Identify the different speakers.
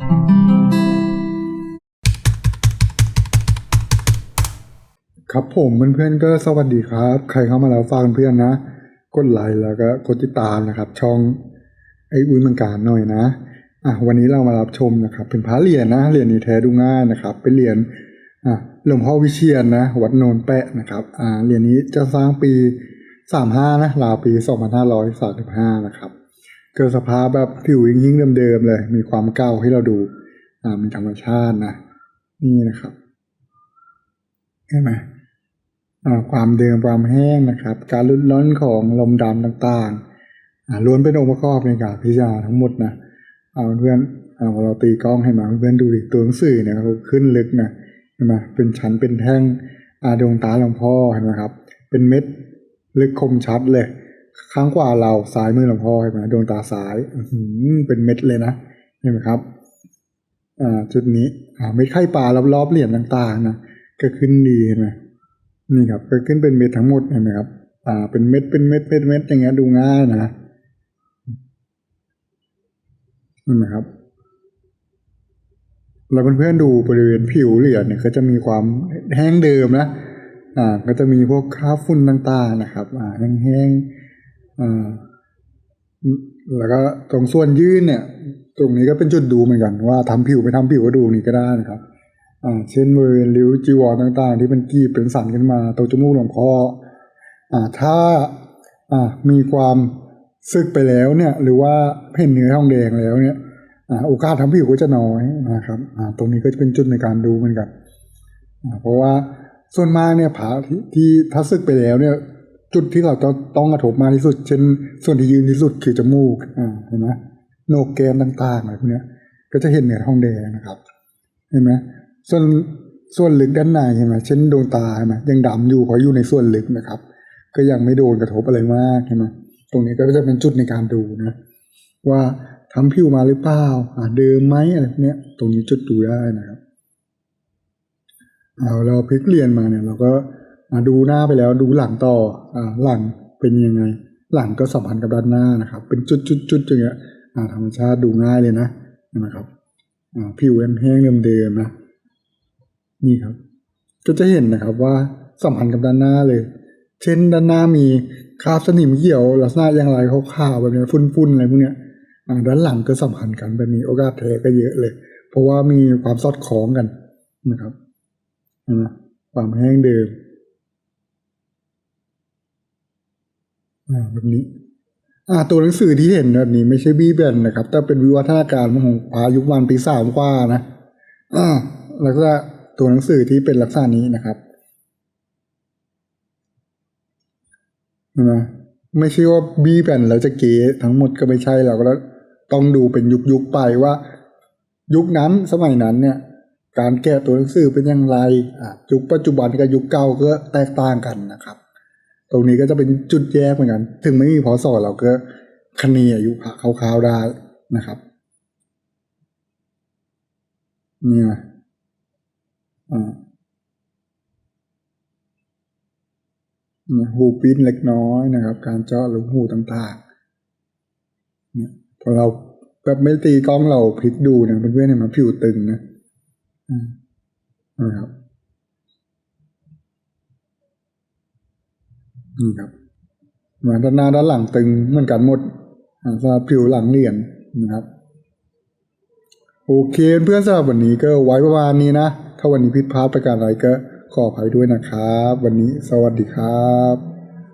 Speaker 1: ครับผมเพื่อนๆก็สวัสดีครับ ใครเข้ามาแล้วฝากเพื่อนนะ กดไลค์แล้วก็กดติดตามนะครับ ช่องไอ้อุ้ยมังการหน่อยนะอะวันนี้เรามารับชมนะครับ เป็นพระเหรียญนะเหรียญนี้แท้ดูง่ายนะครับ เป็นเหรียญอะหลวงพ่อวิเชียนนะ วัดโนนแปะนะครับอ่าเหรียญนี้จะสร้างปีสามห้านะราวปีสองพันห้าร้อยสามสิบห้านะครับ เกิดสภาพแบบผิวยิ่งๆเดิมๆเลย มีความเก่าให้เราดูอ่ามีธรรมชาตินะนี่นะครับเห็นไหมอ่าความเดิมความแห้งนะครับ การรุดร้อนของลมดำต่างๆอ่าล้วนเป็นองค์ประกอบในการพิจารณาทั้งหมดนะเอาเพื่อนเอาเราตีกล้องให้มาเพื่อนดูดิตัวหนังสือเนี่ยเขาขึ้นลึกนะเห็นไหมเป็นชั้นเป็นแท่งอาดวงตาหลวงพ่อเห็นไหมครับ เป็นเม็ดลึกคมชัดเลย ข้างขวาเราซ้ายมือหลวงพ่อเห็นไหมดวงตาซ้ายอื้อหือเป็นเม็ดเลยนะเห็นไหมครับ อ่า จุดนี้ อ่าเม็ดไข่ปลารอบๆเหรียญต่างๆนะก็ขึ้นดีเห็นไหมนี่ครับกิดขึ้นเป็นเม็ดทั้งหมดเห็นไหมครับ อ่า เป็นเม็ดเป็นเม็ดเป็นเม็ดอย่างเงี้ยดูง่ายนะเห็นไหมครับแล้วเพื่อนๆดูบริเวณผิวเหรียญเนี่ยก็จะมีความแห้งเดิมนะ อ่า ก็จะมีพวกคราบฝุ่นต่างๆนะครับ อ่าแห้งๆ แล้วก็ตรงส่วนยื่นเนี่ย ตรงนี้ก็เป็นจุดดูเหมือนกันว่าทำผิวไม่ทำผิวก็ดูนี่ก็ได้นะครับอ่าเช่นบริเวณริ้วจีวรต่างๆ ที่เป็นกีบเป็นสันขึ้นมาตรงจมูกหล่ออ่าถ้าอ่ามีความซึกไปแล้วเนี่ย หรือว่าเห็นเนื้อทองแดงแล้วเนี่ยอโอกาสทำผิวก็จะน้อยนะครับตรงนี้ก็จะเป็นจุดในการดูเหมือนกันเพราะว่าส่วนมากเนี่ยผาที่ที่ถ้าซึกไปแล้วเนี่ย จุดที่เราจะต้องกระทบมากที่สุด เช่น ส่วนที่ยืนที่สุดคือจมูกอ่าเห็นไหมโหนกแก้มต่างๆอะไรพวกเนี้ยก็จะเห็นเหนือทองแดงนะครับ เห็นไหมส่วนส่วนลึกด้านในเห็นไหมเช่นดวงตาเห็นไหมยังดำอยู่เพราะอยู่ในส่วนลึกนะครับ ก็ยังไม่โดนกระทบอะไรมากเห็นไหมตรงนี้ก็จะเป็นจุดในการดูนะ ว่าทำผิวมาหรือเปล่าอ่าเดิมไหมอะไรพวกเนี้ย ตรงนี้จุดดูได้นะครับ เอาเราพลิกเรียนมาเนี่ย เราก็ ดูหน้าไปแล้วดูหลังต่ออ่าหลังเป็นยังไง หลังก็สัมพันธ์กับด้านหน้านะครับ เป็นจุดๆๆอย่างเงี้ยอ่าธรรมชาติดูง่ายเลยนะนไหมครับอ่าผิวแห้งๆเดิมๆนะนี่ครับ ก็จะเห็นนะครับว่าสัมพันธ์กับด้านหน้าเลย เช่นด้านหน้ามีคราบสนิมเหี่ยวลักษณะอย่างไรขาวๆแบบนี้ฟุ้นๆอะไรพวกเนี้ยอ่าด้านหลังก็สัมพันธ์กันแบบนี้โอกาสแท้ก็เยอะเลย เพราะว่ามีความสอดคล้องกันนะครับความแห้งเดิมอ่า แบบนี้ อ่า ตัวหนังสือที่เห็นแบบนี้ไม่ใช่บี้แบนนะครับ แต่เป็นวิวัฒนาการของพายุควันปีสามกว่านะอ่าแล้วก็ตัวหนังสือที่เป็นลักษณะนี้นะครับนไมไม่ใช่ว่าบี้แบนแล้วจะเก๋ทั้งหมดก็ไม่ใช่เราก็ต้องดูเป็นยุคยุคๆไปว่า ยุคนั้นสมัยนั้นเนี่ย การแก้ตัวหนังสือเป็นอย่างไรอ่ายุคปัจจุบันกับยุคเก่าก็แตกต่างกันนะครับ ตรงนี้ก็จะเป็นจุดแยกเหมือนกัน ถึงไม่มีพอสอเราก็คะเนอายุคร่าวๆได้นะครับเนี่ยอ่าหูปิ้นเล็กน้อยนะครับ การเจาะหรือหูต่างๆเนี่ยพอเราแบบไม่ตีกล้องเราพลิกดูเนี่ยเพื่อนๆเนี่ยมันผิวตึงนะอ่านะครับ นี่ครับมาด้านหน้าด้านหลังตึงเหมือนกันหมดอาสำหรับผิวหลังเรียนนะครับ โอเคเพื่อนสำหรับวันนี้ก็ไว้ประมาณนี้นะ ถ้าวันนี้ผิดพลาดประการอะไรก็ขออภัยด้วยนะครับ วันนี้สวัสดีครับ